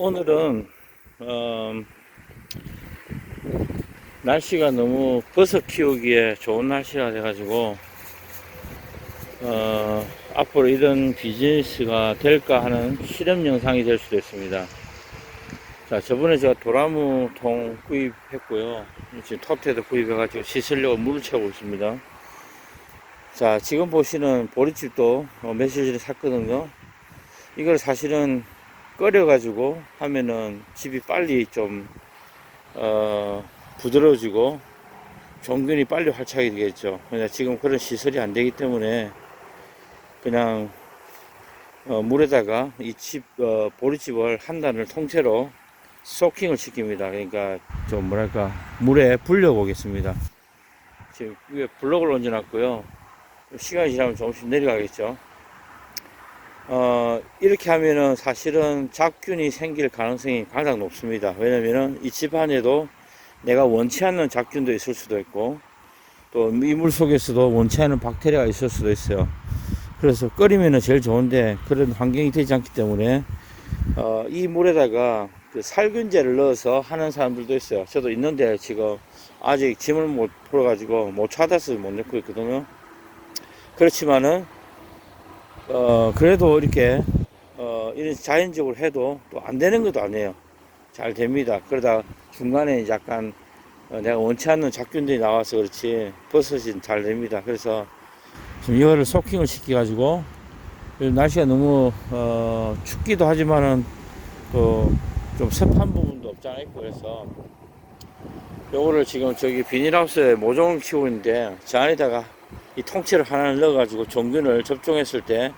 오늘은 어, 날씨가 너무 버섯 키우기에 좋은 날씨가 돼가지고 어, 앞으로 이런 비즈니스가 될까 하는 실험 영상이 될 수도 있습니다. 자, 저번에 제가 도라무 통 구입했고요. 지금 톱테도 구입해가지고 씻으려고 물을 채우고 있습니다. 자, 지금 보시는 보리집도 어, 전에 샀거든요. 이걸 사실은 끓여가지고 하면은 집이 빨리 좀, 어, 부드러워지고 종균이 빨리 활착이 되겠죠. 그냥 지금 그런 시설이 안 되기 때문에 그냥 어, 물에다가 이 집, 어, 보리집을 한 단을 통째로 소킹을 시킵니다. 그러니까 좀 뭐랄까 물에 불려 보겠습니다. 지금 위에 블럭을 얹어놨고요. 시간이 지나면 조금씩 내려가겠죠. 어, 이렇게 하면은 사실은 잡균이 생길 가능성이 가장 높습니다. 왜냐면은 이 집 안에도 내가 원치 않는 잡균도 있을 수도 있고 또 이물 속에서도 원치 않는 박테리아가 있을 수도 있어요. 그래서 끓이면은 제일 좋은데 그런 환경이 되지 않기 때문에 어, 이 물에다가 그 살균제를 넣어서 하는 사람들도 있어요. 저도 있는데 지금 아직 짐을 못 풀어가지고 못 찾아서 못 넣고 있거든요. 그렇지만은 어 그래도 이렇게 어 이런 자연적으로 해도 또 안 되는 것도 아니에요. 잘 됩니다. 그러다 중간에 약간 어, 내가 원치 않는 잡균들이 나와서 그렇지 버섯이 잘 됩니다. 그래서 지금 이거를 소킹을 시켜가지고 날씨가 너무 어 춥기도 하지만은 또 좀 습한 부분도 없지 않아 있고 그래서 요거를 지금 저기 비닐하우스에 모종을 키우고 있는데 저 안에다가 이 통째로 하나를 넣어가지고 종균을 접종했을 때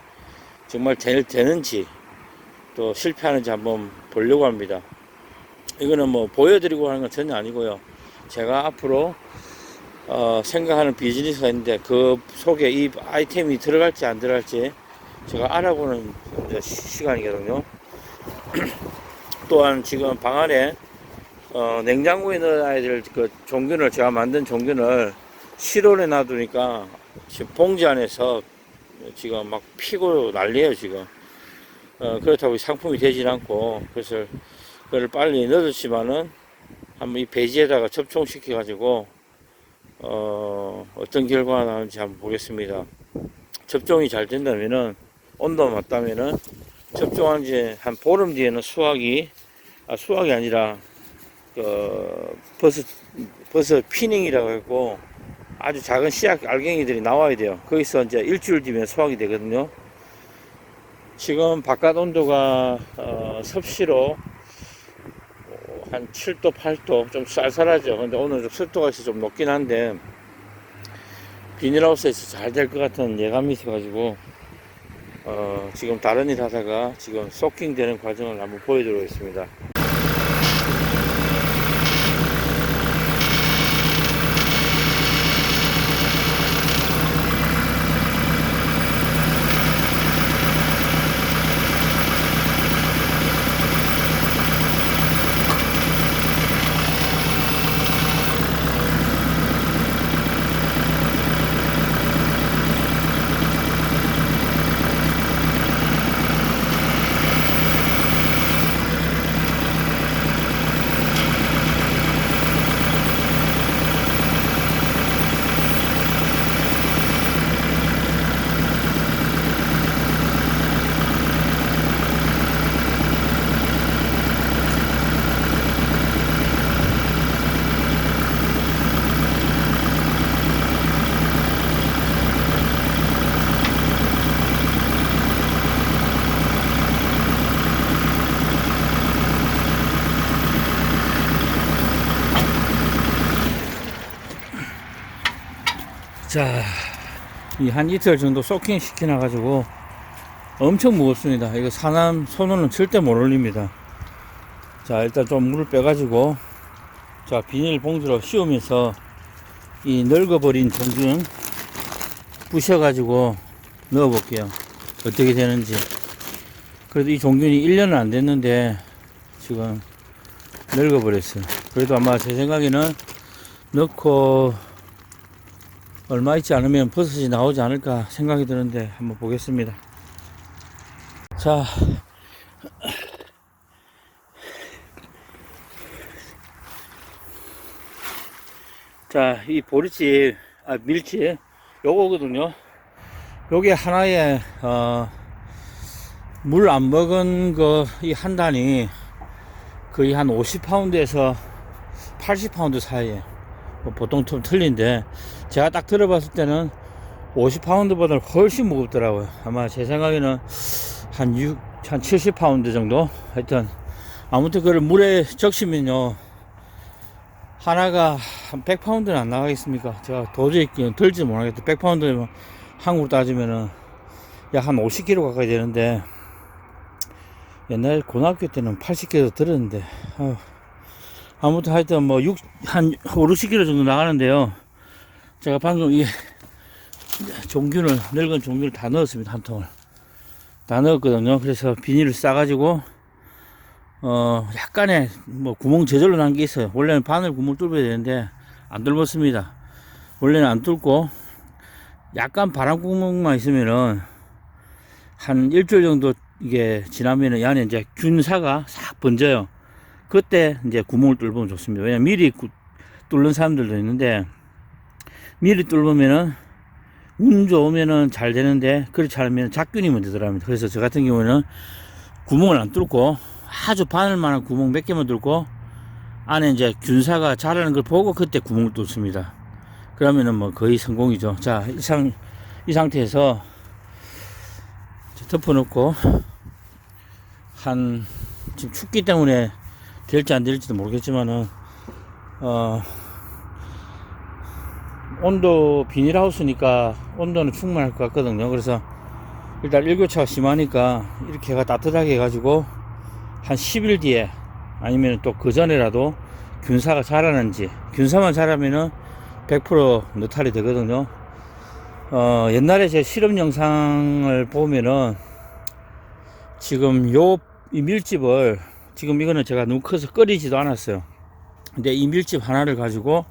정말 되, 되는지 또 실패하는지 한번 보려고 합니다. 이거는 뭐 보여드리고 하는 건 전혀 아니고요. 제가 앞으로 어, 생각하는 비즈니스가 있는데 그 속에 이 아이템이 들어갈지 안 들어갈지 제가 알아보는 시간이거든요. 또한 지금 방 안에 어, 냉장고에 넣어야 될 그 종균을 제가 만든 종균을 실온에 놔두니까 지금 봉지 안에서 지금 막 피고 난리예요 지금. 어, 그렇다고 상품이 되진 않고 그래서 그걸 빨리 넣었지만은 한번 이 배지에다가 접종시켜 가지고 어, 어떤 결과가 나오는지 한번 보겠습니다. 접종이 잘 된다면은 온도 맞다면은 접종한 지 한 보름 뒤에는 수확이 아, 수확이 아니라 그 버섯 버섯 피닝이라고 했고 아주 작은 씨앗 알갱이들이 나와야 돼요. 거기서 이제 일주일 뒤면 수확이 되거든요. 지금 바깥 온도가 어, 섭씨로 한 7도, 8도 좀 쌀쌀하죠. 근데 오늘 좀 습도가 있어 좀 높긴 한데 비닐하우스에서 잘 될 것 같은 예감이 있어가지고 어, 지금 다른 일 하다가 지금 소킹 되는 과정을 한번 보여드리겠습니다. 자, 이 한 이틀 정도 소킹 시켜놔가지고 엄청 무겁습니다. 이거 사람 손으로는 절대 못 올립니다. 자, 일단 좀 물을 빼가지고 자, 비닐 봉지로 씌우면서 이 늙어버린 종균 부셔가지고 넣어볼게요. 어떻게 되는지. 그래도 이 종균이 1년은 안 됐는데 지금 늙어버렸어요. 그래도 아마 제 생각에는 넣고 얼마 있지 않으면 버섯이 나오지 않을까 생각이 드는데 한번 보겠습니다. 자, 자, 이 보리집, 아, 밀집, 요거거든요. 요게 하나에, 어, 물 안 먹은 거, 이 한 단이 거의 한 50파운드에서 80파운드 사이에 뭐 보통 좀 틀린데, 제가 딱 들어봤을 때는 50파운드보다 훨씬 무겁더라고요. 아마 제 생각에는 한 6, 한 70파운드 정도? 하여튼, 아무튼 그걸 물에 적시면요. 하나가 한 100파운드는 안 나가겠습니까? 제가 도저히 들지 못하겠다. 100파운드면 한국으로 따지면은 약 한 50kg 가까이 되는데 옛날 고등학교 때는 80kg 들었는데 아유. 아무튼 하여튼 뭐 6, 한 5, 60kg 정도 나가는데요. 제가 방금 이 종균을 늙은 종균을 다 넣었습니다. 한 통을 다 넣었거든요. 그래서 비닐을 싸가지고 어, 약간의 뭐 구멍 저절로 난 게 있어요. 원래는 바늘 구멍 뚫어야 되는데 안 뚫었습니다. 원래는 안 뚫고 약간 바람 구멍만 있으면은 한 일주일 정도 이게 지나면은 이 안에 이제 균사가 싹 번져요. 그때 이제 구멍을 뚫으면 좋습니다. 왜냐면 미리 구- 뚫는 사람들도 있는데 미리 뚫으면은 운 좋으면은 잘 되는데 그렇지 않으면 작균이 들어갑니다. 그래서 저 같은 경우는 구멍을 안 뚫고 아주 바늘만한 구멍 몇 개만 뚫고 안에 이제 균사가 자라는 걸 보고 그때 구멍을 뚫습니다. 그러면은 뭐 거의 성공이죠. 자, 이상, 이 상태에서 덮어놓고 한, 지금 춥기 때문에 될지 안 될지도 모르겠지만은, 어, 온도 비닐하우스니까 온도는 충분할 것 같거든요. 그래서 일단 일교차가 심하니까 이렇게 해가 따뜻하게 해가지고 한 10일 뒤에 아니면 또 그 전에라도 균사가 자라는지 균사만 자라면은 100% 느탈이 되거든요. 어, 옛날에 제 실험 영상을 보면은 지금 요 이 밀집을 지금 이거는 제가 너무 커서 끓이지도 않았어요. 근데 이 밀집 하나를 가지고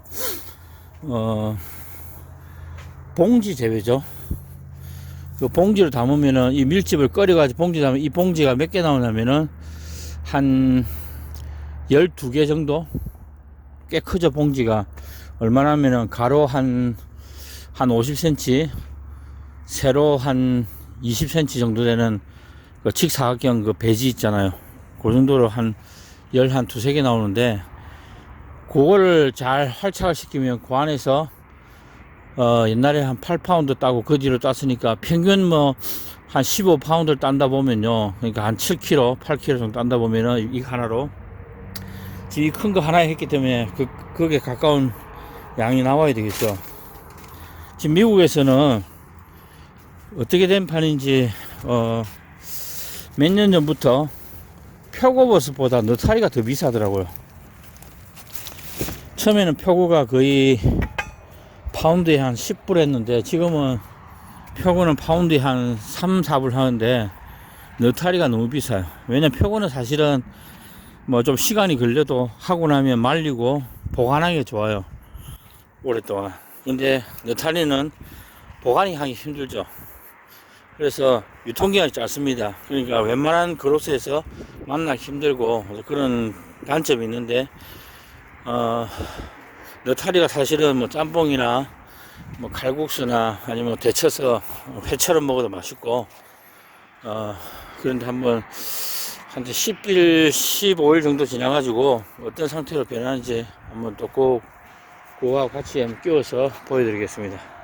어 봉지 재배죠. 요 봉지를 담으면은 이 밀집을 끓여가지고 봉지 담으면 이 봉지가 몇 개 나오냐면은 한 12개 정도? 꽤 크죠, 봉지가. 얼마나 하면은 가로 한, 한 50cm, 세로 한 20cm 정도 되는 그 직사각형 그 배지 있잖아요. 그 정도로 한, 열 한 두세 개 나오는데, 그거를 잘 활착을 시키면 그 안에서 어, 옛날에 한 8파운드 따고 그 뒤로 땄으니까 평균 뭐 한 15파운드를 딴다 보면요. 그러니까 한 7kg, 8kg 정도 딴다 보면은 이 하나로 지금 이 큰 거 하나에 했기 때문에 그, 그게 가까운 양이 나와야 되겠죠. 지금 미국에서는 어떻게 된 판인지, 어, 몇 년 전부터 표고버섯보다 느타리가 더 비싸더라고요. 처음에는 표고가 거의 파운드에 한 10불 했는데 지금은 표고는 파운드에 한 3, 4불 하는데 느타리가 너무 비싸요. 왜냐면 표고는 사실은 뭐 좀 시간이 걸려도 하고 나면 말리고 보관하기 좋아요. 오랫동안. 근데 느타리는 보관이 하기 힘들죠. 그래서 유통기한이 짧습니다. 그러니까 웬만한 그로스에서 만나기 힘들고 그런 단점이 있는데 어, 느타리가 사실은 뭐 짬뽕이나 뭐 칼국수나 아니면 데쳐서 회처럼 먹어도 맛있고 어 그런데 한번 한 10일, 15일 정도 지나가지고 어떤 상태로 변하는지 한번 또 꼭 그거와 같이 한번 끼워서 보여드리겠습니다.